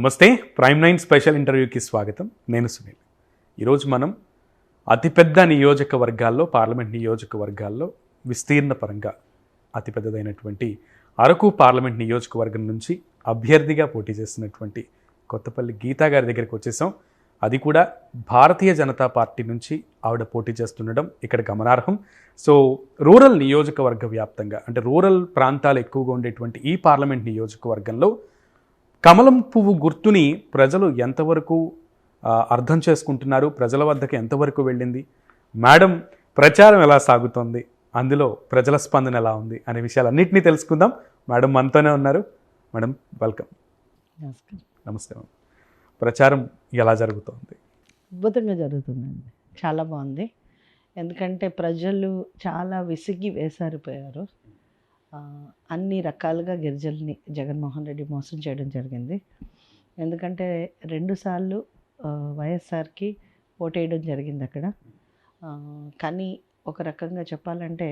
నమస్తే prime nine special ఇంటర్వ్యూకి స్వాగతం. నేను సునీల్. ఈరోజు మనం అతిపెద్ద నియోజకవర్గాల్లో పార్లమెంట్ నియోజకవర్గాల్లో విస్తీర్ణ పరంగా అతిపెద్దదైనటువంటి అరకు పార్లమెంట్ నియోజకవర్గం నుంచి అభ్యర్థిగా పోటీ చేస్తున్నటువంటి కొత్తపల్లి గీతా గారి దగ్గరికి వచ్చేసాం. అది కూడా భారతీయ జనతా పార్టీ నుంచి ఆవిడ పోటీ చేస్తుండడం ఇక్కడ గమనార్హం. సో రూరల్ నియోజకవర్గ వ్యాప్తంగా అంటే రూరల్ ప్రాంతాలు ఎక్కువగా ఉండేటువంటి ఈ పార్లమెంట్ నియోజకవర్గంలో కమలం పువ్వు గుర్తుని ప్రజలు ఎంతవరకు అర్థం చేసుకుంటున్నారు? ప్రజల వద్దకు ఎంతవరకు వెళ్ళింది? మేడం ప్రచారం ఎలా సాగుతోంది? అందులో ప్రజల స్పందన ఎలా ఉంది? అనే విషయాలన్నింటినీ తెలుసుకుందాం. మేడం మనతోనే ఉన్నారు. Madam welcome. నమస్తే మేడం. ప్రచారం ఎలా జరుగుతోంది? అద్భుతంగా జరుగుతుందండి. చాలా బాగుంది. ఎందుకంటే ప్రజలు చాలా విసిగి వేసారిపోయారు. అన్ని రకాలుగా గిరిజనుల్ని జగన్మోహన్ రెడ్డి మోసం చేయడం జరిగింది. ఎందుకంటే రెండుసార్లు వైఎస్ఆర్కి ఓటేయడం జరిగింది అక్కడ. కానీ ఒక రకంగా చెప్పాలంటే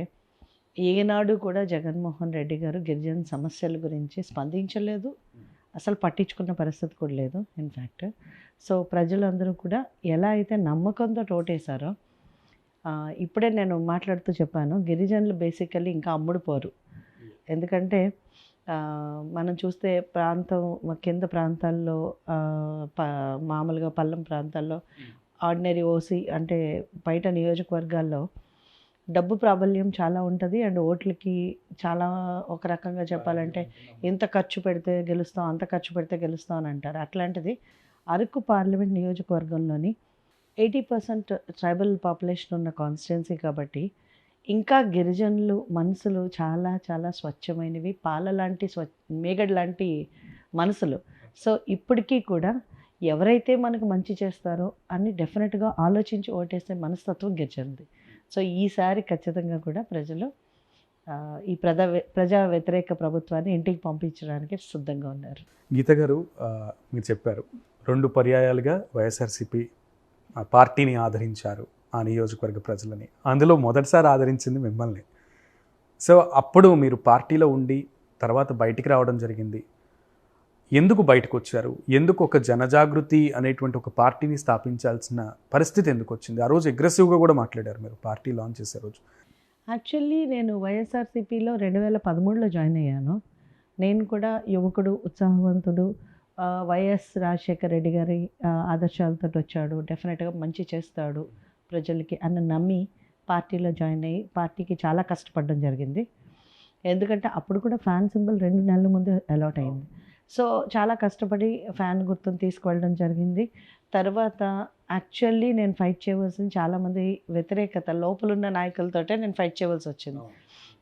ఏనాడు కూడా జగన్మోహన్ రెడ్డి గారు గిరిజన సమస్యల గురించి స్పందించలేదు. అసలు పట్టించుకున్న పరిస్థితి కూడా లేదు ఇన్ఫ్యాక్ట్ సో ప్రజలందరూ కూడా ఎలా అయితే నమ్మకంతో ఓటేశారో ఇప్పుడే నేను మాట్లాడుతూ చెప్పాను గిరిజనులు బేసికల్లీ ఇంకా అమ్ముడుపోరు. ఎందుకంటే మనం చూస్తే ప్రాంతం కింద ప్రాంతాల్లో మామూలుగా పల్లం ప్రాంతాల్లో ఆర్డినరీ ఓసీ అంటే బయట నియోజకవర్గాల్లో డబ్బు ప్రాబల్యం చాలా ఉంటుంది అండ్ ఓట్లకి చాలా ఒక రకంగా చెప్పాలంటే ఇంత ఖర్చు పెడితే గెలుస్తాం అంత ఖర్చు పెడితే గెలుస్తాం అని అంటారు. అట్లాంటిది అరకు పార్లమెంట్ నియోజకవర్గంలోని ఎయిటీ పర్సెంట్ ట్రైబల్ పాపులేషన్ ఉన్న కాన్స్టిట్యున్సీ కాబట్టి ఇంకా గిరిజనులు మనసులు చాలా చాలా స్వచ్ఛమైనవి. పాల లాంటి స్వ మేగడ్ లాంటి మనసులు. సో ఇప్పటికీ కూడా ఎవరైతే మనకు మంచి చేస్తారో అని డెఫినెట్గా ఆలోచించి ఓటేసే మనస్తత్వం గిరిజనుది సో ఈసారి ఖచ్చితంగా కూడా ప్రజలు ఈ ప్రజా ప్రజా వ్యతిరేక ప్రభుత్వాన్ని ఇంటికి పంపించడానికి సిద్ధంగా ఉన్నారు. గీత గారు మీరు చెప్పారు. రెండు పర్యాయాలుగా వైఎస్ఆర్సీపీ పార్టీని ఆదరించారు. ఆ నియోజకవర్గ ప్రజలని. అందులో మొదటిసారి ఆదరించింది మిమ్మల్ని. సో అప్పుడు మీరు పార్టీలో ఉండి తర్వాత బయటికి రావడం జరిగింది. ఎందుకు బయటకు వచ్చారు ఎందుకు ఒక జనజాగృతి అనేటువంటి ఒక పార్టీని స్థాపించాల్సిన పరిస్థితి ఎందుకు వచ్చింది? ఆ రోజు అగ్రెసివ్గా కూడా మాట్లాడారు మీరు పార్టీ లాంచ్ చేసే రోజు. యాక్చువల్లీ నేను వైఎస్ఆర్సీపీలో రెండు వేల పదమూడులో జాయిన్ అయ్యాను. నేను కూడా యువకుడు ఉత్సాహవంతుడు వైఎస్ రాజశేఖర రెడ్డి గారి ఆదర్శాలతో వచ్చాడు. డెఫినెట్గా మంచి చేస్తాడు. ప్రజలకి అని నమ్మి పార్టీలో జాయిన్ అయ్యి పార్టీకి చాలా కష్టపడడం జరిగింది. ఎందుకంటే అప్పుడు కూడా ఫ్యాన్ సింబల్ రెండు నెలల ముందు అలాట్ అయింది. సో చాలా కష్టపడి ఫ్యాన్ గుర్తును తీసుకువెళ్ళడం జరిగింది. తర్వాత యాక్చువల్లీ నేను ఫైట్ చేయవలసింది చాలామంది వ్యతిరేకత లోపలున్న నాయకులతోటే నేను ఫైట్ చేయవలసి వచ్చింది.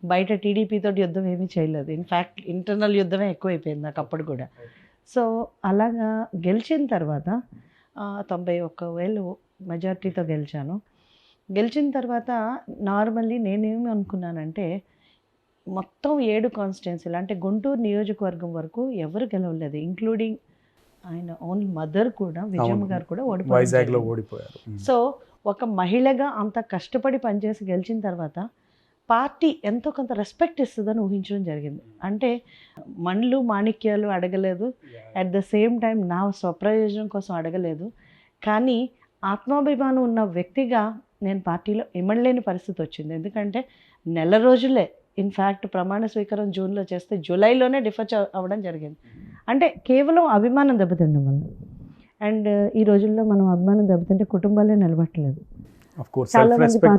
బయట టీడీపీతో యుద్ధం ఏమీ చేయలేదు. ఇన్ఫ్యాక్ట్ ఇంటర్నల్ యుద్ధమే ఎక్కువైపోయింది నాకు అప్పుడు కూడా. సో అలాగా గెలిచిన తర్వాత తొంభై ఒక్క వేలు మెజార్టీతో గెలిచాను. గెలిచిన తర్వాత నార్మల్లీ నేనేమి అనుకున్నానంటే మొత్తం ఏడు కాన్స్టిట్యున్సీలు అంటే గుంటూరు నియోజకవర్గం వరకు ఎవరు గెలవలేదు ఇంక్లూడింగ్ ఆయన ఓన్ మదర్ కూడా విజయమ్మ. గారు కూడా ఓడిపోయారు వైజాగ్లో ఓడిపోయారు. సో ఒక మహిళగా అంత కష్టపడి పనిచేసి గెలిచిన తర్వాత పార్టీ ఎంతో కొంత రెస్పెక్ట్ ఇస్తుందని ఊహించడం జరిగింది. అంటే మండ్లు మాణిక్యాలు అడగలేదు. అట్ ద సేమ్ టైం నా స్వప్రయోజనం కోసం అడగలేదు. కానీ ఆత్మాభిమానం ఉన్న వ్యక్తిగా నేను పార్టీలో ఇమడలేని పరిస్థితి వచ్చింది. ఎందుకంటే నెల రోజులే ఇన్ఫ్యాక్ట్ ప్రమాణ స్వీకారం జూన్లో చేస్తే జూలైలోనే డిఫర్ అవ్వడం జరిగింది. అంటే కేవలం అభిమానం దెబ్బతిండడం వల్ల. అండ్ ఈ రోజుల్లో మనం అభిమానం దెబ్బతింటే కుటుంబాలే నిలబట్టలేదు. చాలా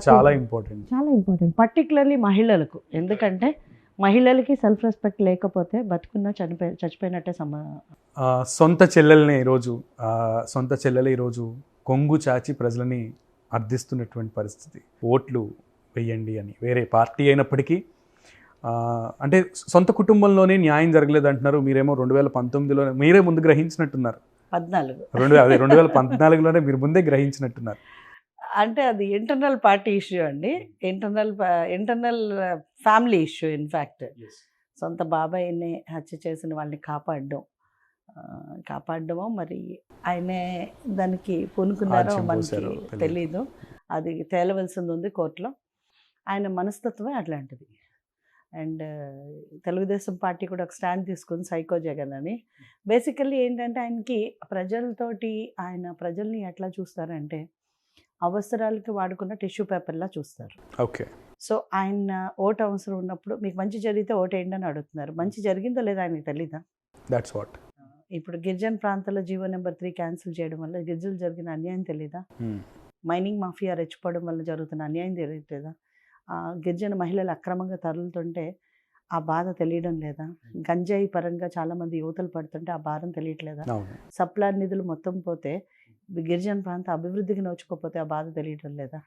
చాలా ఇంపార్టెంట్ చాలా ఇంపార్టెంట్ పర్టికులర్లీ మహిళలకు. ఎందుకంటే మహిళలకి సెల్ఫ్ రెస్పెక్ట్ లేకపోతే బతుకున్నా చనిపోయి చచ్చిపోయినట్టే సమ సొంత చెల్లెల్ని ఈరోజు సొంత చెల్లెలు ఈరోజు కొంగు చాచి ప్రజలని అర్థిస్తున్నటువంటి పరిస్థితి. ఓట్లు వెయ్యండి అని. వేరే పార్టీ అయినప్పటికీ అంటే సొంత కుటుంబంలోనే న్యాయం జరగలేదు అంటున్నారు. మీరేమో రెండు వేల పంతొమ్మిదిలో మీరే ముందు గ్రహించినట్టున్నారు. పద్నాలుగు. రెండు రెండు వేల పద్నాలుగులోనే మీరు ముందే గ్రహించినట్టున్నారు. అంటే అది ఇంటర్నల్ పార్టీ ఇష్యూ అండి. Internal internal family issue in fact సొంత బాబాయిని హత్య చేసిన వాళ్ళని కాపాడడం. కాపాడడమో మరి ఆయనే దానికి పూనుకున్నారో మనకి తెలీదు. తెలీదు. అది తేలవలసింది ఉంది కోర్టులో. ఆయన మనస్తత్వమే అట్లాంటిది. అండ్ తెలుగుదేశం పార్టీ కూడా ఒక స్టాండ్ తీసుకుంది సైకో జగన్ అని. బేసికల్లీ ఏంటంటే ఆయనకి ప్రజలతోటి ఆయన ప్రజల్ని ఎట్లా చూస్తారంటే అవసరాలకి వాడుకున్న టిష్యూ పేపర్లా చూస్తారు. ఓకే. సో ఆయన ఓటు అవసరం ఉన్నప్పుడు మీకు మంచి జరిగితే ఓటు వేయండి అని అడుగుతున్నారు. మంచి జరిగిందో లేదో ఆయనకి తెలీదా? దాట్స్ వాట్ ఇప్పుడు గిరిజన ప్రాంతాల్లో జీవో నెంబర్ త్రీ క్యాన్సిల్ చేయడం వల్ల గిరిజనులు జరిగిన అన్యాయం తెలీదా? మైనింగ్ మాఫియా రెచ్చిపోవడం వల్ల జరుగుతున్న అన్యాయం తెలియట్లేదా ఆ గిరిజన మహిళలు అక్రమంగా తరులుతుంటే ఆ బాధ తెలియడం లేదా? గంజాయి పరంగా చాలామంది యువతలు పడుతుంటే ఆ భారం తెలియట్లేదా? సప్లాన్ నిధులు మొత్తం పోతే గిరిజన ప్రాంత అభివృద్ధికి నోచుకోకపోతే ఆ బాధ తెలియడం లేదా?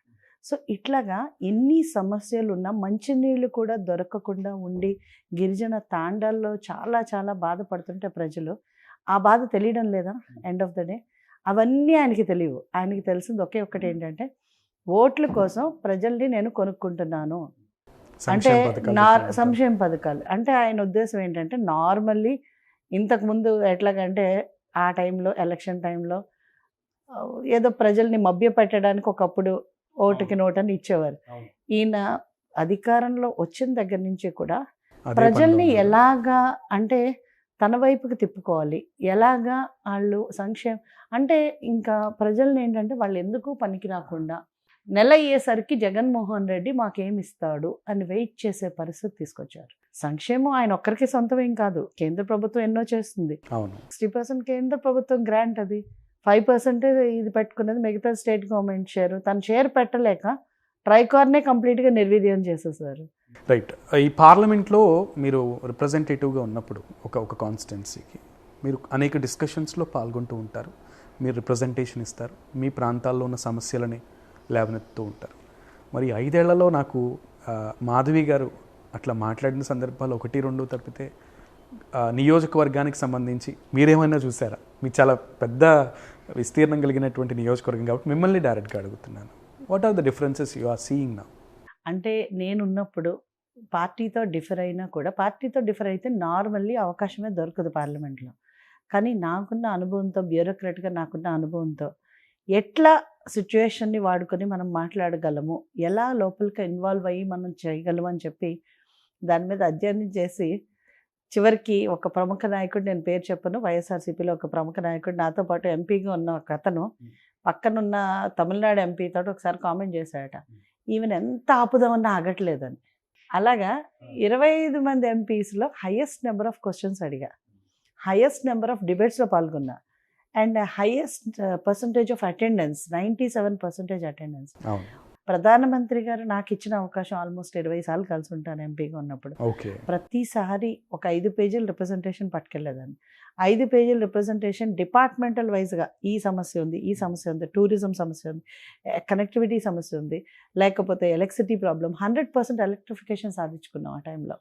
సో ఇట్లాగా ఎన్ని సమస్యలు ఉన్నా మంచినీళ్ళు కూడా దొరకకుండా ఉండి గిరిజన తాండాల్లో చాలా చాలా బాధపడుతుంటే ప్రజలు ఆ బాధ తెలియడం లేదా? End of the day. అవన్నీ ఆయనకి తెలియవు. ఆయనకి తెలిసింది ఒకే ఒక్కటి ఏంటంటే ఓట్ల కోసం ప్రజల్ని నేను కొనుక్కుంటున్నాను. అంటే సంక్షేమ పథకాలు నార్ ఇస్తున్నారు. సంక్షేమ పథకాలు. అంటే ఆయన ఉద్దేశం ఏంటంటే నార్మల్లీ ఇంతకుముందు ఎట్లాగంటే ఆ టైంలో ఎలక్షన్ టైంలో ఏదో ప్రజల్ని మభ్యపెట్టడానికి ఒకప్పుడు ఓటుకి నోటని ఇచ్చేవారు. ఈయన అధికారంలో వచ్చిన దగ్గర నుంచి కూడా ప్రజల్ని. ఎలాగా అంటే తన వైపుకి తిప్పుకోవాలి. ఎలాగా వాళ్ళు సంక్షేమ అంటే ఇంకా ప్రజల్ని ఏంటంటే వాళ్ళు ఎందుకు పనికి రాకుండా నెల అయ్యేసరికి జగన్మోహన్ రెడ్డి మాకేమి ఇస్తాడు అని వెయిట్ చేసే పరిస్థితి తీసుకొచ్చారు. సంక్షేమం ఆయన ఒక్కరికి సొంతమేం కాదు. కేంద్ర ప్రభుత్వం ఎన్నో చేస్తుంది. అవును. సిక్స్టీ పర్సెంట్ కేంద్ర ప్రభుత్వం గ్రాంట్ అది. ఫైవ్ పర్సెంట్ ఇది పెట్టుకున్నది మిగతా స్టేట్ గవర్నమెంట్ షేర్. తన షేర్ పెట్టలేక ట్రైకార్నే కంప్లీట్గా నిర్వీర్యం చేసేసారు. రైట్. ఈ పార్లమెంట్లో మీరు రిప్రజెంటేటివ్గా ఉన్నప్పుడు ఒక ఒక కాన్స్టిట్యున్సీకి మీరు అనేక డిస్కషన్స్లో పాల్గొంటూ ఉంటారు. మీరు రిప్రజెంటేషన్ ఇస్తారు. మీ ప్రాంతాల్లో ఉన్న సమస్యలని లేవనెత్తుతూ ఉంటారు. మరి ఐదేళ్ళలో నాకు మాధవి గారు అట్లా మాట్లాడిన సందర్భాలు ఒకటి రెండు తప్పితే నియోజకవర్గానికి సంబంధించి మీరేమైనా చూసారా మీకు చాలా పెద్ద విస్తీర్ణం కలిగినటువంటి నియోజకవర్గం కాబట్టి మిమ్మల్ని డైరెక్ట్గా అడుగుతున్నాను. What are the differences you are seeing నా అంటే నేనున్నప్పుడు పార్టీతో డిఫర్ అయినా కూడా పార్టీతో డిఫర్ అయితే నార్మల్లీ అవకాశమే దొరకదు పార్లమెంట్లో. కానీ నాకున్న అనుభవంతో బ్యూరోక్రాట్గా నాకున్న అనుభవంతో ఎట్లా సిచ్యువేషన్ని వాడుకొని మనం మాట్లాడగలము ఎలా లోపలికి ఇన్వాల్వ్ అయ్యి మనం చేయగలము అని చెప్పి దాని మీద అధ్యయనం చేసి చివరికి ఒక ప్రముఖ నాయకుడు నేను పేరు చెప్పను. వైఎస్ఆర్సీపీలో ఒక ప్రముఖ నాయకుడు. నాతో పాటు ఎంపీగా ఉన్న ఒక అతను పక్కనున్న తమిళనాడు ఎంపీ తోటి ఒకసారి కామెంట్ చేశాడట. ఈవెన్ ఎంత ఆపుదామన్నా ఆగట్లేదని. అలాగా ఇరవై ఐదు మంది ఎంపీస్లో హయ్యెస్ట్ నెంబర్ ఆఫ్ క్వశ్చన్స్ అడిగా. హయ్యెస్ట్ నెంబర్ ఆఫ్ డిబేట్స్లో పాల్గొన్నా. And highest percentage of attendance ninety seven percentage attendance. ప్రధానమంత్రి గారు నాకు ఇచ్చిన అవకాశం ఆల్మోస్ట్ ఇరవై సార్లు కలిసి ఉంటాను ఎంపీగా ఉన్నప్పుడు. ప్రతిసారి ఒక ఐదు పేజీల రిప్రజెంటేషన్ పట్టుకెళ్ళేదాన్ని. ఐదు పేజీల రిప్రజెంటేషన్ డిపార్ట్మెంటల్ వైజ్గా ఈ సమస్య ఉంది ఈ సమస్య ఉంది టూరిజం సమస్య ఉంది కనెక్టివిటీ సమస్య ఉంది లేకపోతే electricity problem hundred percent electrification సాధించుకున్నాం ఆ టైంలో.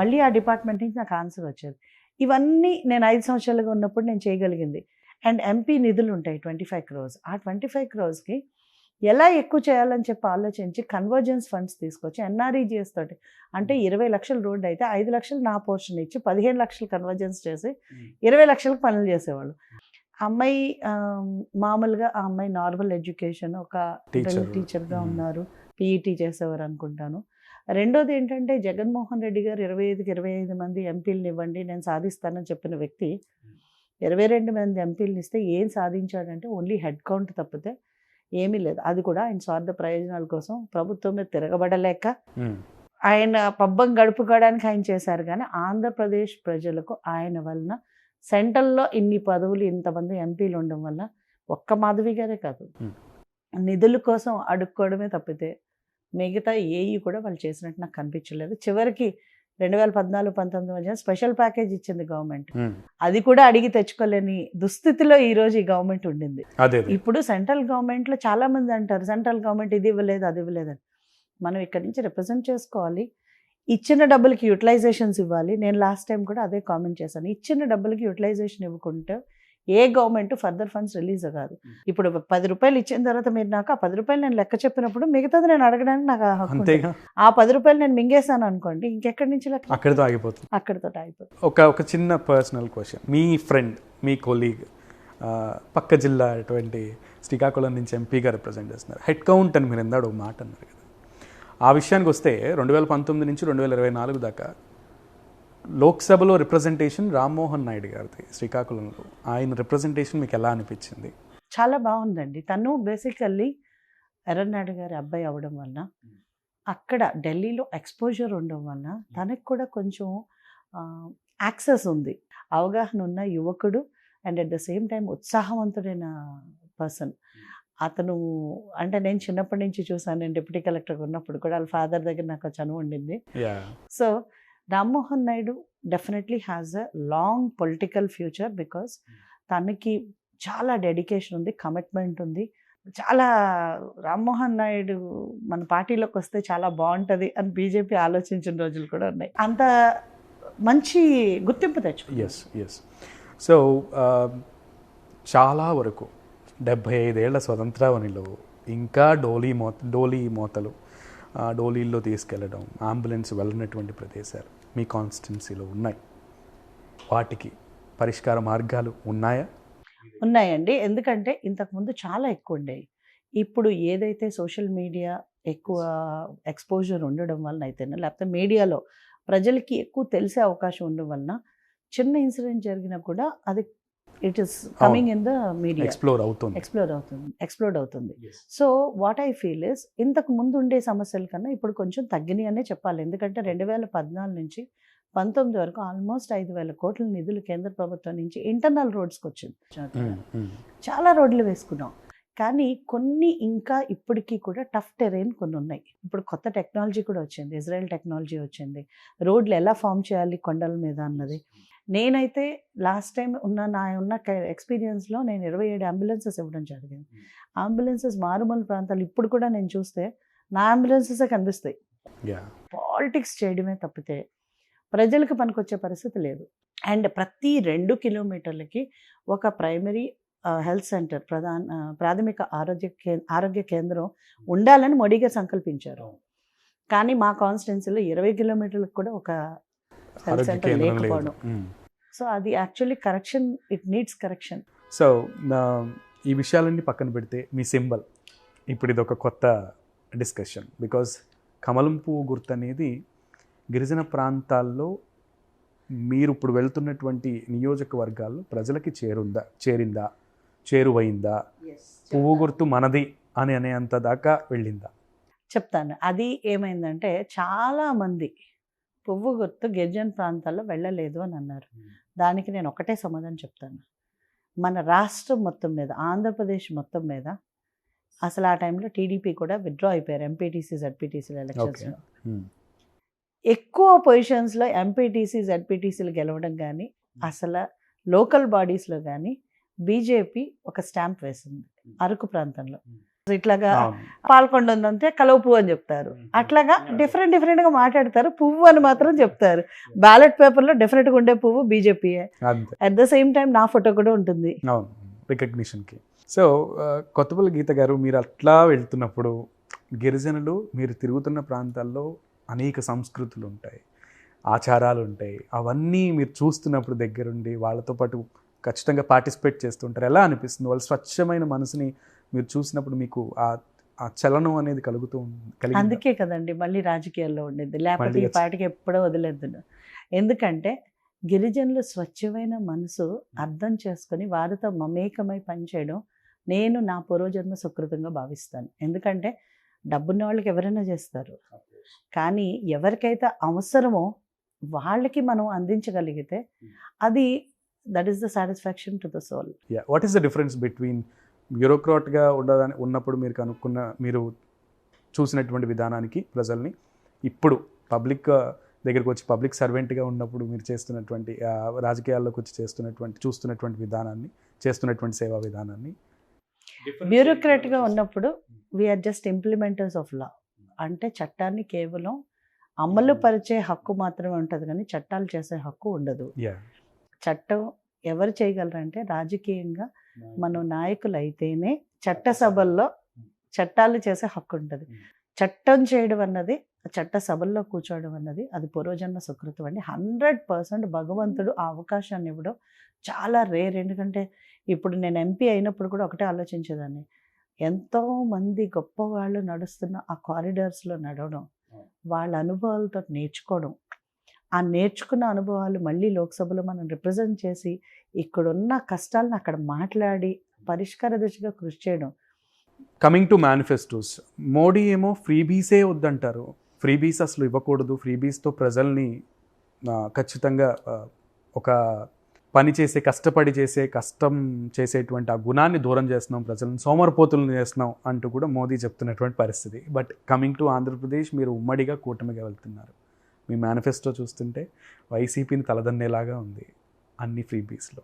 మళ్ళీ ఆ డిపార్ట్మెంట్ నుంచి నాకు ఆన్సర్ వచ్చేది. ఇవన్నీ నేను ఐదు సంవత్సరాలుగా ఉన్నప్పుడు నేను చేయగలిగింది. అండ్ ఎంపీ నిధులు ఉంటాయి ట్వంటీ ఫైవ్ క్రోర్స్. ఆ ట్వంటీ ఫైవ్ క్రోర్స్కి ఎలా ఎక్కువ చేయాలని చెప్పి ఆలోచించి కన్వర్జెన్స్ ఫండ్స్ తీసుకొచ్చి ఎన్ఆర్ఈజిఎస్ తోటి అంటే ఇరవై లక్షల రోడ్డు అయితే ఐదు లక్షలు నా పోర్షన్ ఇచ్చి పదిహేను లక్షలు కన్వర్జెన్స్ చేసి ఇరవై లక్షలకు పనులు చేసేవాళ్ళు. అమ్మాయి మామూలుగా ఆ అమ్మాయి నార్మల్ ఎడ్యుకేషన్ ఒక. టీచర్గా. ఉన్నారు. పీఈటీ చేసేవారు అనుకుంటాను. రెండోది ఏంటంటే జగన్మోహన్ రెడ్డి గారు ఇరవై ఐదుకి ఇరవై ఐదు మంది ఎంపీలను ఇవ్వండి నేను సాధిస్తానని చెప్పిన వ్యక్తి ఇరవై రెండు మంది ఎంపీలను ఇస్తే ఏం సాధించాడంటే ఓన్లీ హెడ్ కౌంట్ తప్పితే ఏమీ లేదు అది కూడా ఆయన స్వార్థ ప్రయోజనాల కోసం ప్రభుత్వం మీద తిరగబడలేక. ఆయన పబ్బం గడుపుకోవడానికి ఆయన చేశారు కానీ ఆంధ్రప్రదేశ్ ప్రజలకు ఆయన వలన సెంట్రల్లో ఇన్ని పదవులు ఇంతమంది ఎంపీలు ఉండడం వల్ల ఒక్క మాధవి గారే కాదు. నిధుల కోసం అడుక్కోవడమే తప్పితే మిగతా ఏవి కూడా వాళ్ళు చేసినట్టు నాకు కనిపించలేదు చివరికి రెండు వేల పద్నాలుగు పంతొమ్మిది మధ్య స్పెషల్ ప్యాకేజ్ ఇచ్చింది గవర్నమెంట్. అది కూడా అడిగి తెచ్చుకోలేని దుస్థితిలో ఈ రోజు ఈ గవర్నమెంట్ ఉండింది. ఇప్పుడు సెంట్రల్ గవర్నమెంట్లో చాలా మంది అంటారు సెంట్రల్ గవర్నమెంట్ ఇది ఇవ్వలేదు అది ఇవ్వలేదని. మనం ఇక్కడి నుంచి రిప్రజెంట్ చేసుకోవాలి. ఇచ్చిన డబ్బులకి యూటిలైజేషన్స్ ఇవ్వాలి. నేను లాస్ట్ టైం కూడా అదే కామెంట్ చేశాను. ఇచ్చిన డబ్బులకి యూటిలైజేషన్ ఇవ్వకుంటే ఏ గవర్నమెంట్ ఫర్దర్ ఫండ్స్ రిలీజ్ కాదు. ఇప్పుడు పది రూపాయలు ఇచ్చిన తర్వాత మీరు నాకు ఆ పది రూపాయలు నేను లెక్క చెప్పినప్పుడు మిగతాది నేను అడగడానికి నాకు ఆ హక్కు ఆ పది రూపాయలు నేను మింగేశాను అనుకోండి ఇంకెక్కడి నుంచి లెక్క? అక్కడితో ఆగిపోతుంది. అక్కడితో అయిపోతుంది ఒక ఒక చిన్న పర్సనల్ క్వశ్చన్ మీ ఫ్రెండ్ మీ కొలీగ్ పక్క జిల్లా అటువంటి శ్రీకాకుళం నుంచి ఎంపీగా రిప్రజెంట్ చేస్తున్నారు. హెడ్ కౌంట్ అని మీరు ఎందాడు మాట అన్నారు కదా. ఆ విషయానికి వస్తే రెండు వేల పంతొమ్మిది నుంచి రెండు వేల ఇరవై నాలుగు దాకా లోక్సభలో రిప్రజెంటేషన్ రామ్మోహన్ నాయుడు గారిది శ్రీకాకుళంలో. ఆయన రిప్రజెంటేషన్ మీకు ఎలా అనిపించింది? చాలా బాగుందండి. తను బేసికల్లీ ఎర్రనాయుడు గారి అబ్బాయి అవడం వలన అక్కడ ఢిల్లీలో ఎక్స్పోజర్ ఉండడం వలన తనకు కూడా కొంచెం యాక్సెస్ ఉంది. అవగాహన ఉన్న యువకుడు and at the same time ఉత్సాహవంతుడైన person అతను అంటే నేను చిన్నప్పటి నుంచి చూసాను నేను డిప్యూటీ కలెక్టర్ ఉన్నప్పుడు కూడా వాళ్ళ ఫాదర్ దగ్గర నాకు చనువు ఉండింది. So Rammohan Naidu definitely has a long political future because తనకి చాలా డెడికేషన్ ఉంది కమిట్మెంట్ ఉంది. చాలా రామ్మోహన్ నాయుడు మన పార్టీలోకి వస్తే చాలా బాగుంటుంది అని బీజేపీ ఆలోచించిన రోజులు కూడా ఉన్నాయి. అంత మంచి గుర్తింపు తెచ్చుకుంది. ఎస్ ఎస్ సో చాలా వరకు డెబ్భై ఐదేళ్ళ స్వతంత్రావనిలో ఇంకా డోలీ మో డోలీ మోతలు డోలీల్లో తీసుకెళ్ళడం అంబులెన్స్ వెళ్ళినటువంటి ప్రదేశాలు. మీ కాన్స్టిట్యున్సీలో ఉన్నాయి. వాటికి పరిష్కార మార్గాలు ఉన్నాయా? ఉన్నాయండి. ఎందుకంటే ఇంతకుముందు చాలా ఎక్కువ ఉండేవి. ఇప్పుడు ఏదైతే సోషల్ మీడియా ఎక్కువ ఎక్స్పోజర్ ఉండడం వలన అయితేనే లేకపోతే మీడియాలో ప్రజలకి ఎక్కువ తెలిసే అవకాశం ఉండడం వలన చిన్న ఇన్సిడెంట్ జరిగినా కూడా అది it is coming in the media explore అవుతుంది. ఎక్స్ప్లోర్ అవుతుంది. ఎక్స్ప్లోర్డ్ అవుతుంది. So what I feel is ఇంతకు ముందు ఉండే సమస్యల కన్నా ఇప్పుడు కొంచెం తగ్గినాయి అనే చెప్పాలి. ఎందుకంటే రెండు వేల పద్నాలుగు నుంచి పంతొమ్మిది వరకు ఆల్మోస్ట్ ఐదు వేల కోట్ల నిధులు కేంద్ర ప్రభుత్వం నుంచి ఇంటర్నల్ రోడ్స్కి వచ్చింది. చాలా రోడ్లు వేసుకున్నాం. కానీ కొన్ని ఇంకా ఇప్పటికీ కూడా టఫ్ టెరైన్ కొన్ని ఉన్నాయి. ఇప్పుడు కొత్త టెక్నాలజీ కూడా వచ్చింది. ఇజ్రాయెల్ టెక్నాలజీ వచ్చింది. రోడ్లు ఎలా ఫామ్ చేయాలి కొండల మీద అన్నది. నేనైతే లాస్ట్ టైం ఉన్న నా ఉన్న ఎక్స్పీరియన్స్లో నేను ఇరవై ఏడు అంబులెన్సెస్ ఇవ్వడం జరిగింది. అంబులెన్సెస్ మారుమూల ప్రాంతాలు ఇప్పుడు కూడా నేను చూస్తే నా అంబులెన్సెసే కనిపిస్తాయి. పాలిటిక్స్ చేయడమే తప్పితే ప్రజలకు పనికొచ్చే పరిస్థితి లేదు. అండ్ ప్రతి రెండు కిలోమీటర్లకి ఒక ప్రైమరీ హెల్త్ సెంటర్ ప్రధాన ప్రాథమిక ఆరోగ్య కే ఆరోగ్య కేంద్రం ఉండాలని మోడీ గారు సంకల్పించారు. కానీ మా కాన్స్టిట్యున్సీలో ఇరవై కిలోమీటర్లకు కూడా ఒక ఆరోగ్య కేంద్రం లేదు. సో అది actually correction it needs correction. So ఈ విషయాలన్నీ పక్కన పెడితే మీ సింబల్. ఇప్పుడు ఇది ఒక కొత్త డిస్కషన్. బికాజ్ కమలం పువ్వు గుర్తు అనేది గిరిజన ప్రాంతాల్లో మీరు ఇప్పుడు వెళ్తున్నటువంటి నియోజకవర్గాల్లో ప్రజలకి చేరుందా చేరిందా చేరువైందా? పువ్వు గుర్తు మనది అని అనేంత దాకా వెళ్ళిందా? చెప్తాను. అది ఏమైందంటే చాలా మంది పువ్వు గుర్తు గిరిజన ప్రాంతాల్లో వెళ్ళలేదు అని అన్నారు. దానికి నేను ఒకటే సమాధానం చెప్తాను. మన రాష్ట్రం మొత్తం మీద ఆంధ్రప్రదేశ్ మొత్తం మీద అసలు ఆ టైంలో టీడీపీ కూడా విత్డ్రా అయిపోయారు ఎంపీటీసీ జడ్పీటీసీ ఎలక్షన్స్లో. ఎక్కువ పొజిషన్స్లో ఎంపీటీసీ జడ్పీటీసీలు గెలవడం కానీ అసలు లోకల్ బాడీస్లో కానీ బీజేపీ ఒక స్టాంప్ వేసింది అరకు ప్రాంతంలో. ఇట్లాగా. పాల్కొండ ఉందంటే కలవ పువ్వు అని చెప్తారు. అట్లాగా డిఫరెంట్ డిఫరెంట్గా మాట్లాడతారు. పువ్వు అని మాత్రం చెప్తారు. బ్యాలెట్ పేపర్లో డెఫినెట్గా ఉండే పువ్వు బీజేపీయే. అట్ ద సేమ్ టైం నా ఫోటో కూడా ఉంటుంది. అవును. రికగ్నిషన్కి. సో కొత్తపల్లి గీత గారు మీరు అట్లా వెళ్తున్నప్పుడు గిరిజనులు మీరు తిరుగుతున్న ప్రాంతాల్లో అనేక సంస్కృతులు ఉంటాయి. ఆచారాలు ఉంటాయి. అవన్నీ మీరు చూస్తున్నప్పుడు దగ్గరుండి వాళ్ళతో పాటు ఖచ్చితంగా పార్టిసిపేట్ చేస్తుంటారు ఎలా అనిపిస్తుంది? వాళ్ళ స్వచ్ఛమైన మనసుని మీరు చూసినప్పుడు మీకు ఆ ఆ చలనం అనేది కలుగుతూ ఉంది-? అందుకే కదండి మళ్ళీ రాజకీయాల్లో ఉండేది. లేకపోతే ఈ పాటికి ఎప్పుడో వదిలేదు ఎందుకంటే గిరిజనులు స్వచ్ఛమైన మనసు అర్థం చేసుకొని వారితో మమేకమై పనిచేయడం నేను నా పూర్వజన్మ సుకృతంగా భావిస్తాను. ఎందుకంటే డబ్బున్న వాళ్ళకి ఎవరైనా చేస్తారు. కానీ ఎవరికైతే అవసరమో వాళ్ళకి మనం అందించగలిగితే అది that is the satisfaction to the soul what is the difference between బ్యూరోక్రాట్గా ఉండదని ఉన్నప్పుడు మీరు కనుక్కున్న మీరు చూసినటువంటి విధానానికి ప్రజల్ని ఇప్పుడు పబ్లిక్ దగ్గరికి వచ్చి పబ్లిక్ సర్వెంట్గా ఉన్నప్పుడు మీరు చేస్తున్నటువంటి రాజకీయాల్లోకి వచ్చి చేస్తున్నటువంటి చూస్తున్నటువంటి విధానాన్ని చేస్తున్నటువంటి సేవా విధానాన్ని బ్యూరోక్రాట్గా ఉన్నప్పుడు we are just implementers of law అంటే చట్టాన్ని కేవలం అమలు పరిచే హక్కు మాత్రమే ఉంటుంది కానీ చట్టాలు చేసే హక్కు ఉండదు. యా చట్టం ఎవరు చేయగలరంటే రాజకీయంగా మనం నాయకులు. అయితేనే చట్టసభల్లో చట్టాలు చేసే హక్కు ఉంటుంది చట్టం చేయడం అన్నది చట్ట సభల్లో కూర్చోవడం అన్నది అది పూర్వజన్మ సుకృతం అండి. హండ్రెడ్ పర్సెంట్ భగవంతుడు ఆ అవకాశాన్ని ఇవ్వడం చాలా రేర్ ఎందుకంటే ఇప్పుడు నేను ఎంపీ అయినప్పుడు కూడా ఒకటే ఆలోచించేదాన్ని. ఎంతో మంది గొప్ప వాళ్ళు నడుస్తున్న ఆ కారిడార్స్లో నడవడం వాళ్ళ అనుభవాలతో నేర్చుకోవడం ఆ నేర్చుకున్న అనుభవాలు మళ్ళీ లోక్సభలో మనం రిప్రజెంట్ చేసి ఇక్కడున్న కష్టాలను అక్కడ మాట్లాడి పరిష్కార దిశగా కృషి చేయడం. కమింగ్ టు మేనిఫెస్టోస్ మోడీ ఏమో ఫ్రీబీసే వద్దంటారు. ఫ్రీబీస్ అసలు ఇవ్వకూడదు. ఫ్రీబీస్తో ప్రజల్ని ఖచ్చితంగా ఒక పని చేసే కష్టపడి చేసే కష్టం చేసేటువంటి ఆ గుణాన్ని దూరం చేస్తున్నాం ప్రజలను సోమరపోతులను చేస్తున్నాం అంటూ కూడా మోదీ చెప్తున్నటువంటి పరిస్థితి. బట్ కమింగ్ టు ఆంధ్రప్రదేశ్ మీరు ఉమ్మడిగా కూటమిగా వెళ్తున్నారు. మీ మేనిఫెస్టో చూస్తుంటే వైసీపీని తలదన్నేలాగా ఉంది అన్ని ఫ్రీబీస్లో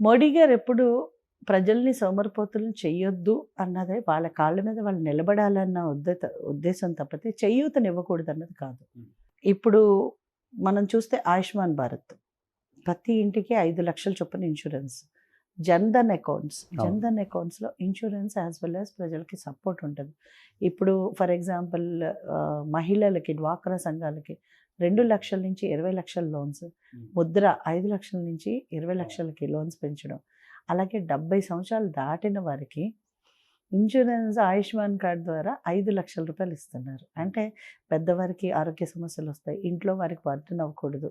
మోడీ గారు ఎప్పుడు ప్రజల్ని సోమరిపోతులను చెయ్యొద్దు అన్నదే వాళ్ళ కాళ్ళ మీద వాళ్ళు నిలబడాలన్న ఉద్దేత ఉద్దేశం తప్పితే చెయ్యూతనివ్వకూడదు అన్నది కాదు ఇప్పుడు మనం చూస్తే ఆయుష్మాన్ భారత్. ప్రతి ఇంటికి ఐదు లక్షల చొప్పున ఇన్సూరెన్స్ జన్ధన్ అకౌంట్స్. జన్ధన్ అకౌంట్స్లో ఇన్సూరెన్స్ యాజ్ వెల్ యాజ్ ప్రజలకి సపోర్ట్ ఉంటుంది. ఇప్పుడు ఫర్ ఎగ్జాంపుల్ మహిళలకి డ్వాక్రా సంఘాలకి రెండు లక్షల నుంచి ఇరవై లక్షల లోన్స్ ముద్ర ఐదు లక్షల నుంచి ఇరవై లక్షలకి లోన్స్ పెంచడం. అలాగే డెబ్బై సంవత్సరాలు దాటిన వారికి ఇన్సూరెన్స్ ఆయుష్మాన్ కార్డ్ ద్వారా ఐదు లక్షల రూపాయలు ఇస్తున్నారు. అంటే పెద్దవారికి ఆరోగ్య సమస్యలు వస్తాయి. ఇంట్లో వారికి వర్ధన అవ్వకూడదు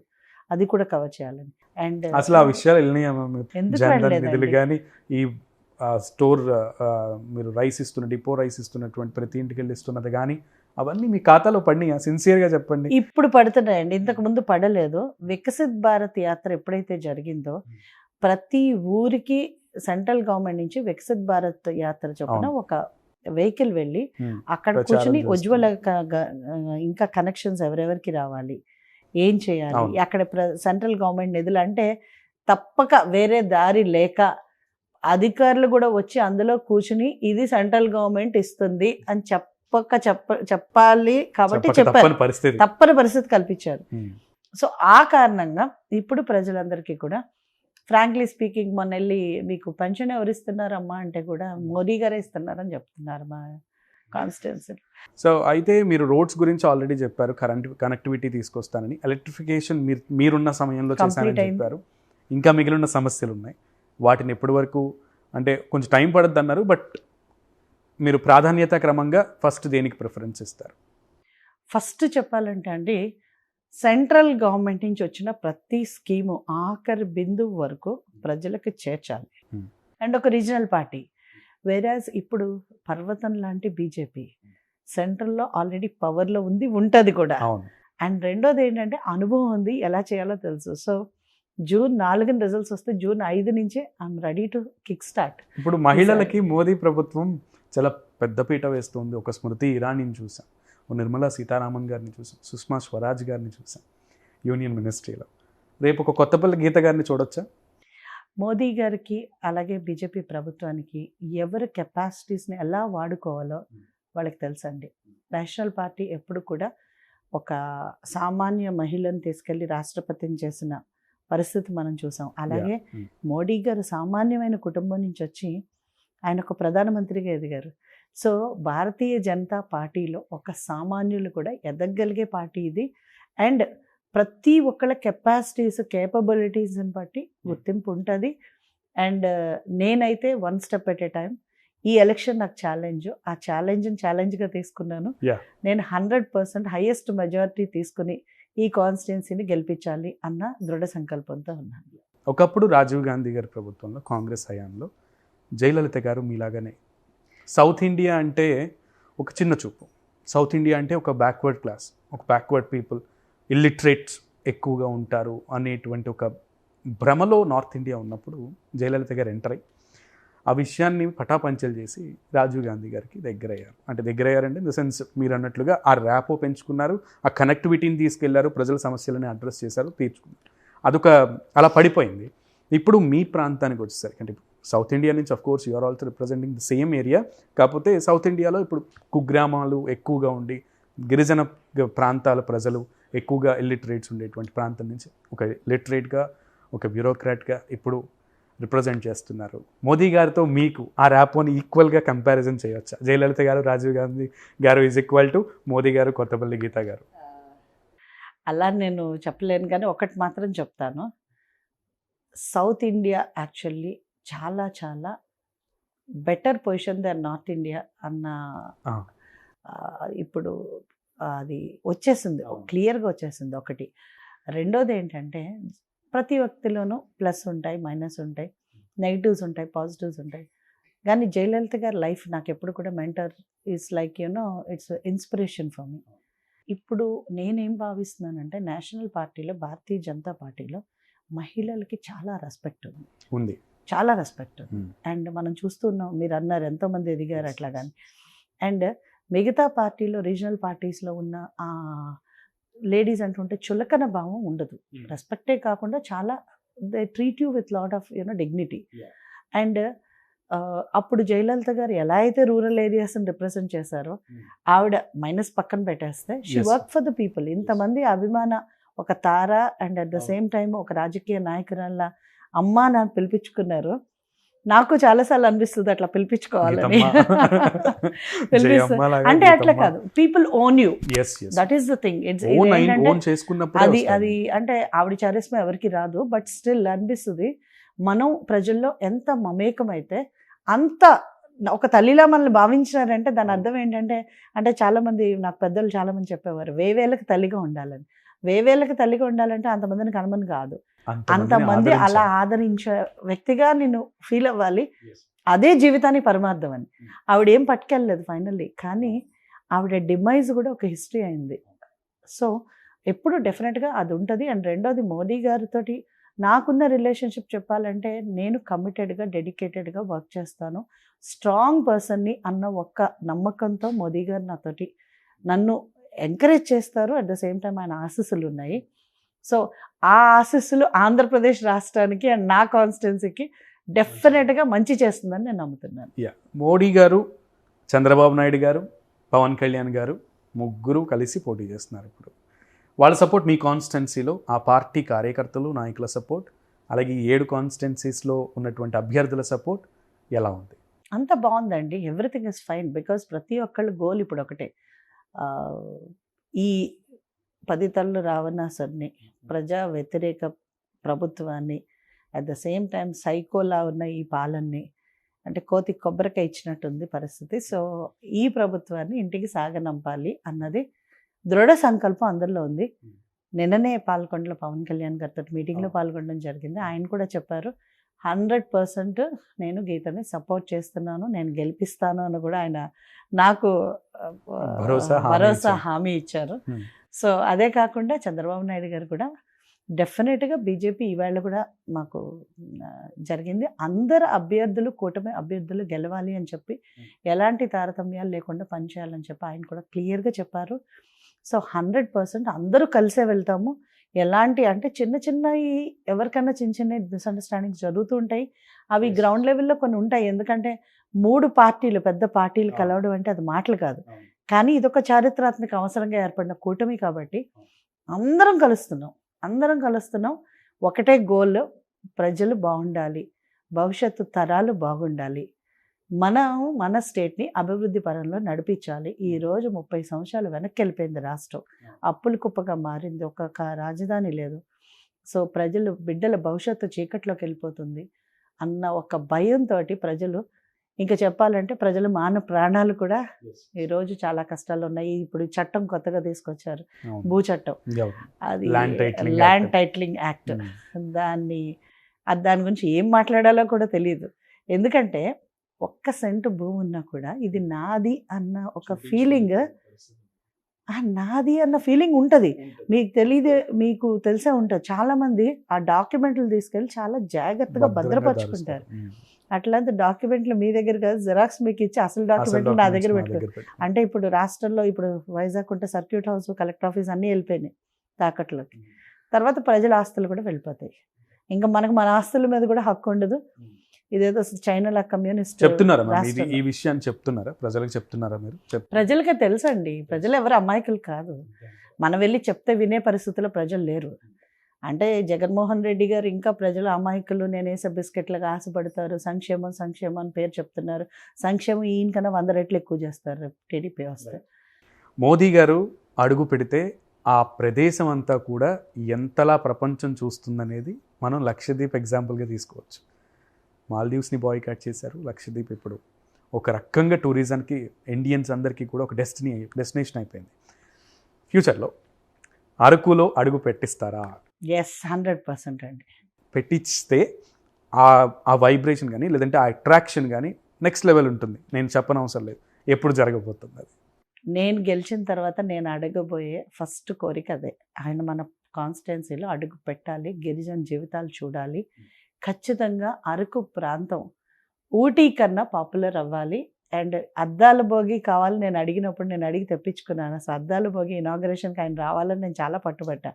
అది కూడా కవర్ చేయాలని. అండ్ అసలు ఆ విషయాలు వెళ్ళినాయా కానీ ఈ స్టోర్ మీరు రైస్ ఇస్తున్న డిపో రైస్ ఇస్తున్నటువంటి ప్రతి ఇంటికి వెళ్ళి ఇస్తున్నది కానీ అవన్నీ మీ ఖాతాలో పడినాయా? సిన్సియర్గా చెప్పండి. ఇప్పుడు పడుతున్నాయండి. ఇంతకు ముందు పడలేదు. వికసిత్ భారత్ యాత్ర ఎప్పుడైతే జరిగిందో ప్రతి ఊరికి సెంట్రల్ గవర్నమెంట్ నుంచి వికసిత్ భారత్ యాత్ర చొప్పున. ఒక వెహికల్ వెళ్ళి. అక్కడ కూర్చుని. ఉజ్వల ఇంకా కనెక్షన్స్ ఎవరెవరికి రావాలి? ఏం చేయాలి. అక్కడ సెంట్రల్ గవర్నమెంట్ నిధులు అంటే తప్పక వేరే దారి లేక అధికారులు కూడా వచ్చి అందులో కూర్చుని ఇది సెంట్రల్ గవర్నమెంట్ ఇస్తుంది అని చెప్పక చెప్ప చెప్పాలి కాబట్టి చెప్పారు. తప్పని పరిస్థితి. తప్పని పరిస్థితి కల్పించారు. సో ఆ కారణంగా ఇప్పుడు ప్రజలందరికీ కూడా ఫ్రాంక్లీ స్పీకింగ్ మొన్న వెళ్ళి మీకు పెన్షన్ ఎవరు ఇస్తున్నారమ్మా అంటే కూడా మోదీ గారే ఇస్తున్నారని చెప్తున్నారు మా కాన్స్టిట్యున్సీ సో అయితే మీరు రోడ్స్ గురించి ఆల్రెడీ చెప్పారు కరెంట్ కనెక్టివిటీ తీసుకొస్తానని. ఎలక్ట్రిఫికేషన్ మీరు మీరున్న సమయంలో చేశానని. చెప్పారు. ఇంకా మిగిలిన సమస్యలు ఉన్నాయి వాటిని ఎప్పటి వరకు అంటే కొంచెం టైం పడుద్ది అన్నారు బట్ మీరు ప్రాధాన్యత క్రమంగా ఫస్ట్ దేనికి ప్రిఫరెన్స్ ఇస్తారు? ఫస్ట్ చెప్పాలంటే అండి సెంట్రల్ గవర్నమెంట్ నుంచి వచ్చిన ప్రతి స్కీము ఆఖరి బిందువు వరకు ప్రజలకు చేర్చాలి. అండ్ ఒక రీజనల్ పార్టీ. వేరాజ్ ఇప్పుడు పర్వతం లాంటి బీజేపీ సెంట్రల్లో ఆల్రెడీ పవర్లో ఉంది ఉంటుంది కూడా. అవును. అండ్ రెండోది ఏంటంటే అనుభవం ఉంది ఎలా చేయాలో తెలుసు. సో జూన్ నాలుగున రిజల్ట్స్ వస్తే జూన్ ఐదు నుంచే I'm ready to kick start. ఇప్పుడు మహిళలకి మోదీ ప్రభుత్వం చాలా పెద్దపీట వేస్తుంది. ఒక స్మృతి ఇరానీని చూసాం. నిర్మలా సీతారామన్ గారిని చూసాం. సుష్మా స్వరాజ్ గారిని చూసాం. యూనియన్ మినిస్ట్రీలో. రేపు ఒక కొత్తపల్లి గీత గారిని చూడొచ్చా? మోదీ గారికి అలాగే బీజేపీ ప్రభుత్వానికి ఎవరి కెపాసిటీస్ని ఎలా వాడుకోవాలో వాళ్ళకి తెలుసండి. నేషనల్ పార్టీ ఎప్పుడు కూడా ఒక సామాన్య మహిళను తీసుకెళ్ళి రాష్ట్రపతిని చేసిన పరిస్థితి మనం చూసాం. అలాగే. మోడీ గారు సామాన్యమైన కుటుంబం నుంచి వచ్చి ఆయన ఒక ప్రధానమంత్రిగా ఎదిగారు సో భారతీయ జనతా పార్టీలో ఒక సామాన్యులు కూడా ఎదగలిగే పార్టీ ఇది. అండ్ ప్రతి ఒక్కళ్ళ కెపాసిటీస్ కేపబిలిటీస్ని బట్టి గుర్తింపు ఉంటుంది. అండ్ నేనైతే one step at a time ఈ ఎలక్షన్ నాకు ఛాలెంజ్ ఆ ఛాలెంజ్ని ఛాలెంజ్గా తీసుకున్నాను. నేను హండ్రెడ్ పర్సెంట్ హైయెస్ట్ మెజారిటీ తీసుకుని ఈ కాన్స్టిట్యున్సీని గెలిపించాలి అన్న దృఢ సంకల్పంతో ఉన్నాను. ఒకప్పుడు రాజీవ్ గాంధీ గారి ప్రభుత్వంలో కాంగ్రెస్ హయాంలో జయలలిత గారు మీలాగానే సౌత్ ఇండియా అంటే ఒక చిన్న చూపు. సౌత్ ఇండియా అంటే ఒక బ్యాక్వర్డ్ క్లాస్ ఒక బ్యాక్వర్డ్ పీపుల్ ఇల్లిటరేట్స్ ఎక్కువగా ఉంటారు అనేటువంటి ఒక భ్రమలో నార్త్ ఇండియా ఉన్నప్పుడు జయలలిత గారు ఎంటర్ అయ్యి ఆ విషయాన్ని పటాపంచలు చేసి రాజీవ్ గాంధీ గారికి దగ్గరయ్యారు. అంటే దగ్గరయ్యారంటే ఇన్ ద సెన్స్ మీరు అన్నట్లుగా ఆ ర్యాపో పెంచుకున్నారు ఆ కనెక్టివిటీని తీసుకెళ్ళారు ప్రజల సమస్యలని అడ్రస్ చేశారు తీర్చుకున్నారు. అదొక అలా పడిపోయింది. ఇప్పుడు మీ ప్రాంతానికి వచ్చేసరికి అంటే సౌత్ ఇండియా నుంచి of course you are also representing the same area కాకపోతే సౌత్ ఇండియాలో ఇప్పుడు కుగ్రామాలు ఎక్కువగా ఉండి గిరిజన ప్రాంతాల ప్రజలు ఎక్కువగా ఇల్లిటరేట్స్ ఉండేటువంటి ప్రాంతం నుంచి ఒక లిటరేట్గా ఒక బ్యూరోక్రాట్గా ఇప్పుడు రిప్రజెంట్ చేస్తున్నారు. మోదీ గారితో మీకు ఆ ర్యాపోని ఈక్వల్గా కంపారిజన్ చేయొచ్చా? జయలలిత గారు రాజీవ్ గాంధీ గారు ఈజ్ ఈక్వల్ టు మోదీ గారు కొత్తపల్లి గీత గారు. అలా నేను చెప్పలేను కానీ ఒకటి మాత్రం చెప్తాను. సౌత్ ఇండియా యాక్చువల్లీ చాలా చాలా better position than north India అన్న ఇప్పుడు అది వచ్చేసింది. క్లియర్గా వచ్చేసింది ఒకటి. రెండోది ఏంటంటే ప్రతి వ్యక్తిలోనూ ప్లస్ ఉంటాయి మైనస్ ఉంటాయి నెగిటివ్స్ ఉంటాయి పాజిటివ్స్ ఉంటాయి. కానీ జయలలిత గారి లైఫ్ నాకు ఎప్పుడు కూడా mentor is like you know it's inspiration for me. ఇప్పుడు నేనేం భావిస్తున్నానంటే నేషనల్ పార్టీలో భారతీయ జనతా పార్టీలో మహిళలకి చాలా రెస్పెక్ట్ ఉంది. ఉంది. చాలా రెస్పెక్ట్ ఉంది. అండ్ మనం చూస్తున్నాం మీరు అన్నారు ఎంతోమంది ఎదిగారు అట్లా కానీ అండ్ మిగతా పార్టీలో రీజనల్ పార్టీస్లో ఉన్న ఆ లేడీస్ అంటుంటే చులకన భావం ఉండదు రెస్పెక్టే కాకుండా చాలా they treat you with lot of you know dignity. And అప్పుడు జయలలిత గారు ఎలా అయితే రూరల్ ఏరియాస్ని రిప్రజెంట్ చేశారో. ఆవిడ మైనస్ పక్కన పెట్టేస్తే she. Work for the people ఇంతమంది అభిమాన ఒక తార and at the. Same time ఒక రాజకీయ నాయకురాల అమ్మ నాకు పిలిపించుకున్నారు నాకు చాలాసార్లు అనిపిస్తుంది అట్లా పిలిపించుకోవాలని. పిలిపిస్తుంది. అంటే అట్లా కాదు. People own you that is the thing it's అది అది అంటే ఆవిడ చారిస్మ ఎవరికి రాదు. బట్ స్టిల్ అనిపిస్తుంది. మనం ప్రజల్లో ఎంత మమేకమైతే అంత ఒక తల్లిలా మనల్ని భావించినారంటే దాని అర్థం ఏంటంటే అంటే చాలా మంది నాకు పెద్దలు చాలా మంది చెప్పేవారు వేవేళ్ళకి తల్లిగా ఉండాలని. వేవేళ్ళకి తల్లిగా ఉండాలంటే అంతమందిని కనమని కాదు. అంతమంది అలా ఆదరించే వ్యక్తిగా నేను ఫీల్ అవ్వాలి. అదే జీవితానికి పరమార్థం అని. ఆవిడ ఏం పట్టుకెళ్ళలేదు ఫైనల్లీ కానీ ఆవిడ డిమైజ్ కూడా ఒక హిస్టరీ అయింది. సో ఎప్పుడు డెఫినెట్గా అది ఉంటుంది. అండ్ రెండోది మోదీ గారితోటి నాకున్న రిలేషన్షిప్ చెప్పాలంటే నేను కమిటెడ్గా డెడికేటెడ్గా వర్క్ చేస్తాను. స్ట్రాంగ్ పర్సన్ని అన్న ఒక్క నమ్మకంతో మోదీ గారు నాతోటి నన్ను ఎంకరేజ్ చేస్తారు. అట్ ద సేమ్ టైం ఆయన ఆశీస్సులు ఉన్నాయి సో ఆ ఆశీస్సులు ఆంధ్రప్రదేశ్ రాష్ట్రానికి అండ్ నా కాన్స్టిట్యున్సీకి డెఫినెట్గా మంచి చేస్తుందని నేను నమ్ముతున్నాను. మోడీ గారు చంద్రబాబు నాయుడు గారు పవన్ కళ్యాణ్ గారు ముగ్గురు కలిసి పోటీ చేస్తున్నారు ఇప్పుడు. వాళ్ళ సపోర్ట్ మీ కాన్స్టిట్యున్సీలో ఆ పార్టీ కార్యకర్తలు నాయకుల సపోర్ట్ అలాగే ఈ ఏడు కాన్స్టిట్యున్సీస్లో ఉన్నటువంటి అభ్యర్థుల సపోర్ట్ ఎలా ఉంది? అంత బాగుందండి. ఎవ్రీథింగ్ ఇస్ ఫైన్ బికాస్ ప్రతి ఒక్కళ్ళ గోల్ ఇప్పుడు ఒకటే. ఈ పది తల్లు రావణాసుని ప్రజా వ్యతిరేక ప్రభుత్వాన్ని అట్ ద సేమ్ టైం సైకోలా ఉన్న ఈ పాలన్ని అంటే కోతి కొబ్బరికాయ ఇచ్చినట్టుంది పరిస్థితి. సో ఈ ప్రభుత్వాన్ని ఇంటికి సాగనంపాలి అన్నది దృఢ సంకల్పం అందరిలో ఉంది. నిన్ననే పాల్గొండలో పవన్ కళ్యాణ్ గారితో మీటింగ్లో. పాల్గొనడం జరిగింది. ఆయన కూడా చెప్పారు హండ్రెడ్ పర్సెంట్ నేను గీతని సపోర్ట్ చేస్తున్నాను నేను గెలిపిస్తాను అని కూడా ఆయన నాకు భరోసా, హామీ ఇచ్చారు. సో అదే కాకుండా చంద్రబాబు నాయుడు గారు కూడా డెఫినెట్గా బీజేపీ ఈవేళ కూడా మాకు జరిగింది. అందరు అభ్యర్థులు కూటమి అభ్యర్థులు గెలవాలి అని చెప్పి ఎలాంటి తారతమ్యాలు లేకుండా పనిచేయాలని చెప్పి ఆయన కూడా క్లియర్గా చెప్పారు. సో హండ్రెడ్ పర్సెంట్ అందరూ కలిసే వెళ్తాము. ఎలాంటి అంటే చిన్న చిన్న ఎవరికైనా చిన్న చిన్న మిస్అండర్స్టాండింగ్స్ జరుగుతూ ఉంటాయి. అవి. గ్రౌండ్ లెవెల్లో కొన్ని ఉంటాయి. ఎందుకంటే మూడు పార్టీలు పెద్ద పార్టీలు. కలవడం అంటే అది మాటలు కాదు. కానీ ఇదొక చారిత్రాత్మక అవసరంగా ఏర్పడిన కూటమి కాబట్టి అందరం కలుస్తున్నాం. అందరం కలుస్తున్నాం. ఒకటే గోల్ ప్రజలు బాగుండాలి. భవిష్యత్తు తరాలు బాగుండాలి. మనం మన స్టేట్ని అభివృద్ధి పరంలో నడిపించాలి. ఈ రోజు ముప్పై సంవత్సరాలు వెనక్కి వెళ్ళిపోయింది రాష్ట్రం అప్పుల కుప్పగా మారింది. ఒక రాజధాని లేదు. సో ప్రజలు బిడ్డల భవిష్యత్తు చీకట్లోకి వెళ్ళిపోతుంది అన్న ఒక భయంతో ప్రజలు ఇంకా చెప్పాలంటే ప్రజలు మాన ప్రాణాలు కూడా ఈరోజు చాలా కష్టాలు ఉన్నాయి ఇప్పుడు చట్టం కొత్తగా తీసుకొచ్చారు. భూ చట్టం. అది ల్యాండ్. టైటిలింగ్ యాక్ట్ దాన్ని అది దాని గురించి ఏం మాట్లాడాలో కూడా తెలియదు ఎందుకంటే ఒక్క సెంటు భూమి ఉన్నా కూడా ఇది నాది అన్న ఒక ఫీలింగ్ నాది అన్న ఫీలింగ్ ఉంటుంది. మీకు తెలియదే మీకు తెలిసే ఉంటుంది. చాలా మంది ఆ డాక్యుమెంట్లు తీసుకెళ్ళి చాలా జాగ్రత్తగా భద్రపరుచుకుంటారు. అట్లాంటి డాక్యుమెంట్లు మీ దగ్గర కాదు జిరాక్స్ మీకు ఇచ్చి అసలు డాక్యుమెంట్లు నా దగ్గర పెట్టుకో అంటే ఇప్పుడు రాష్ట్రంలో ఇప్పుడు వైజాగ్ ఉంటే సర్క్యూట్ హౌస్ కలెక్టర్ ఆఫీస్ అన్నీ వెళ్ళిపోయినాయి తాకట్లోకి. తర్వాత ప్రజల ఆస్తులు కూడా వెళ్ళిపోతాయి. ఇంకా మనకు మన ఆస్తుల మీద కూడా హక్కు ఉండదు. ఇదేదో చైనాలో కమ్యూనిస్ట్ చెప్తున్నారా. ఈ విషయాన్ని చెప్తున్నారా? ప్రజలకు చెప్తున్నారా మీరు? ప్రజలకే తెలుసండి. ప్రజలు ఎవరు అమాయకులు కాదు. మనం వెళ్ళి చెప్తే వినే పరిస్థితిలో ప్రజలు లేరు. అంటే జగన్మోహన్ రెడ్డి గారు ఇంకా ప్రజలు అమాయకులు నేనేసే బిస్కెట్లుగా ఆశపడతారు సంక్షేమం సంక్షేమం అని పేరు చెప్తున్నారు. సంక్షేమం ఈయన కన్నా వంద రెట్లు ఎక్కువ చేస్తారు టీడీపీ వస్తే. మోదీ గారు అడుగు పెడితే ఆ ప్రదేశం అంతా కూడా ఎంతలా ప్రపంచం చూస్తుందనేది మనం లక్షద్వీప్ ఎగ్జాంపుల్గా తీసుకోవచ్చు. మాల్దీవ్స్ని బాయ్కాట్ చేశారు లక్షద్వీప్ ఇప్పుడు. ఒక రకంగా టూరిజంకి ఇండియన్స్ అందరికీ కూడా ఒక డెస్టినీ డెస్టినేషన్ అయిపోయింది. ఫ్యూచర్లో అరకులో అడుగు పెట్టిస్తారా? ఎస్ హండ్రెడ్ పర్సెంట్ అండి. పెట్టిస్తే ఆ ఆ వైబ్రేషన్ కానీ లేదంటే ఆ అట్రాక్షన్ కానీ నెక్స్ట్ లెవెల్ ఉంటుంది. నేను చెప్పనవసరం లేదు. ఎప్పుడు జరగబోతుంది అది. నేను గెలిచిన తర్వాత నేను అడగబోయే ఫస్ట్ కోరిక అదే. ఆయన మన కాన్స్టిట్యున్సీలో అడుగు పెట్టాలి గిరిజన జీవితాలు చూడాలి. ఖచ్చితంగా అరకు ప్రాంతం ఊటీ కన్నా పాపులర్ అవ్వాలి. అండ్ అద్దాల భోగి కావాలి నేను అడిగినప్పుడు నేను అడిగి తెప్పించుకున్నాను. అసలు అద్దాల భోగి ఇనాగ్రేషన్కి ఆయన రావాలని నేను చాలా పట్టుబట్టా.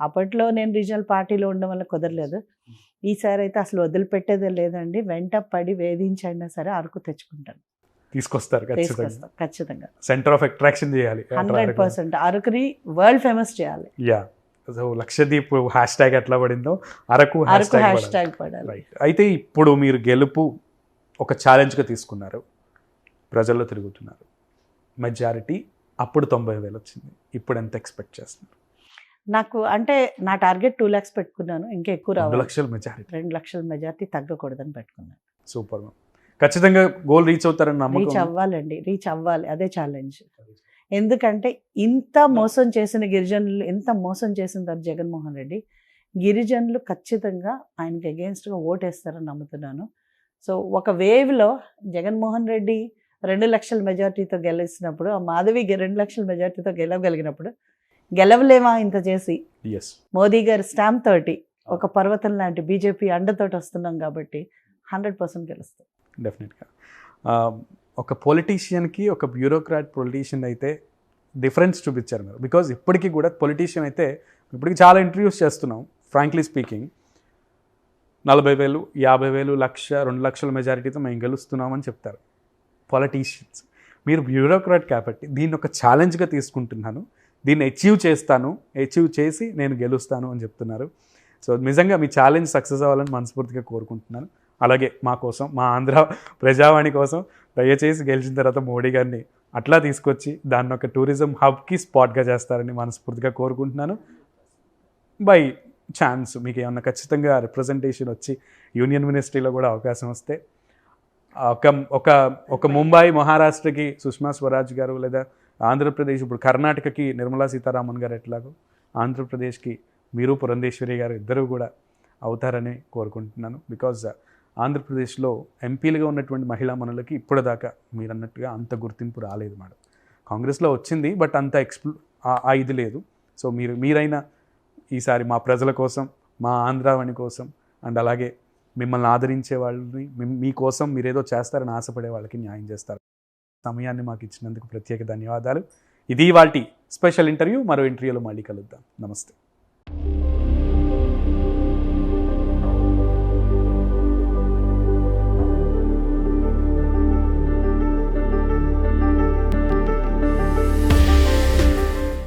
అప్పట్లో నేను రీజనల్ పార్టీలో ఉండడం వల్ల కుదరలేదు. ఈసారి అయితే అసలు వదిలిపెట్టేదే లేదండి. వెంట పడి వేధించైనా సరే అరకు తెచ్చుకుంటాను. తీసుకొస్తారు ఖచ్చితంగా. సెంటర్ ఆఫ్ అట్రాక్షన్ చేయాలి. Hundred percent. అరకుని వరల్డ్ ఫేమస్ చేయాలి. Yeah. So Lakshadweep hashtag ఎట్లా పడిందో అరకు హ్యాష్ ట్యాగ్ అయితే ఇప్పుడు మీరు గెలుపు ఒక ఛాలెంజ్గా తీసుకున్నారు. ప్రజల్లో తిరుగుతున్నారు. మెజారిటీ అప్పుడు తొంభై వేలు వచ్చింది. ఇప్పుడు ఎంత ఎక్స్పెక్ట్ చేస్తున్నారు? నాకు అంటే నా టార్గెట్ టూ ల్యాక్స్ పెట్టుకున్నాను. ఇంకా ఎక్కువ రెండు రావాలి లక్షల మెజారిటీ రెండు లక్షల మెజార్టీ తగ్గకూడదని పెట్టుకున్నాను. సూపర్ ఖచ్చితంగా గోల్ రీచ్ అవుతారని రీచ్ అవ్వాలండి. రీచ్ అవ్వాలి. అదే ఛాలెంజ్ ఎందుకంటే ఇంత మోసం చేసిన గిరిజనులు ఇంత మోసం చేసిన తర్వాత జగన్మోహన్ రెడ్డి గిరిజనులు ఖచ్చితంగా ఆయనకి అగేన్స్ట్గా ఓటేస్తారని నమ్ముతున్నాను. సో ఒక వేవ్లో జగన్మోహన్ రెడ్డి రెండు లక్షల మెజార్టీతో గెలిచినప్పుడు ఆ మాధవి రెండు లక్షల మెజార్టీతో గెలవగలిగినప్పుడు గెలవలేమా ఇంత చేసి? మోదీ గారి స్టాంప్ తోటి ఒక పర్వతం లాంటి బీజేపీ అండతోటి వస్తున్నాం కాబట్టి హండ్రెడ్ పర్సెంట్ గెలుస్తాం. డెఫినెట్గా ఒక పొలిటీషియన్కి ఒక బ్యూరోక్రాట్ పొలిటీషియన్ అయితే డిఫరెన్స్ చూపించారు మీరు. బికాజ్ ఇప్పటికీ కూడా పొలిటీషియన్ అయితే ఇప్పటికి చాలా ఇంటర్వ్యూస్ చేస్తున్నాం ఫ్రాంక్లీ స్పీకింగ్ నలభై వేలు యాభై వేలు లక్ష రెండు లక్షల మెజారిటీతో మేము గెలుస్తున్నామని చెప్తారు. పొలిటీషియన్స్ మీరు బ్యూరోక్రాట్ కాబట్టి దీన్ని ఒక ఛాలెంజ్గా తీసుకుంటున్నాను. దీన్ని అచీవ్ చేస్తాను. అచీవ్ చేసి నేను గెలుస్తాను అని చెప్తున్నారు. సో నిజంగా మీ ఛాలెంజ్ సక్సెస్ అవ్వాలని మనస్ఫూర్తిగా కోరుకుంటున్నాను. అలాగే మా కోసం మా ఆంధ్ర ప్రజావాణి కోసం దయచేసి గెలిచిన తర్వాత మోడీ గారిని అట్లా తీసుకొచ్చి దాన్ని ఒక టూరిజం హబ్కి స్పాట్గా చేస్తారని మనస్ఫూర్తిగా కోరుకుంటున్నాను. బై ఛాన్స్ మీకు ఏమన్నా ఖచ్చితంగా రిప్రజెంటేషన్ వచ్చి యూనియన్ మినిస్ట్రీలో కూడా అవకాశం వస్తే ఒక ఒక ఒక ముంబై మహారాష్ట్రకి సుష్మా స్వరాజ్ గారు లేదా ఆంధ్రప్రదేశ్ ఇప్పుడు కర్ణాటకకి నిర్మలా సీతారామన్ గారు ఎట్లాగో ఆంధ్రప్రదేశ్కి మీరు పురంధేశ్వరి గారు ఇద్దరు కూడా అవుతారని కోరుకుంటున్నాను. బికాజ్ uh, ఆంధ్రప్రదేశ్లో ఎంపీలుగా ఉన్నటువంటి మహిళా మనులకి ఇప్పటిదాకా మీరు అన్నట్టుగా అంత గుర్తింపు రాలేదు మేడం. కాంగ్రెస్లో వచ్చింది బట్ అంత ఎక్స్ప్లో ఆ ఇది లేదు. సో మీరు మీరైనా ఈసారి మా ప్రజల కోసం మా ఆంధ్రావాణి కోసం అండ్ అలాగే మిమ్మల్ని ఆదరించే వాళ్ళని మీకోసం మీరేదో చేస్తారని ఆశపడే వాళ్ళకి న్యాయం చేస్తారు. సమయాన్ని మాకు ఇచ్చినందుకు ప్రత్యేక ధన్యవాదాలు. ఇది వాటి స్పెషల్ ఇంటర్వ్యూ. మరో ఇంటర్వ్యూలో మళ్ళీ కలుద్దాం. నమస్తే.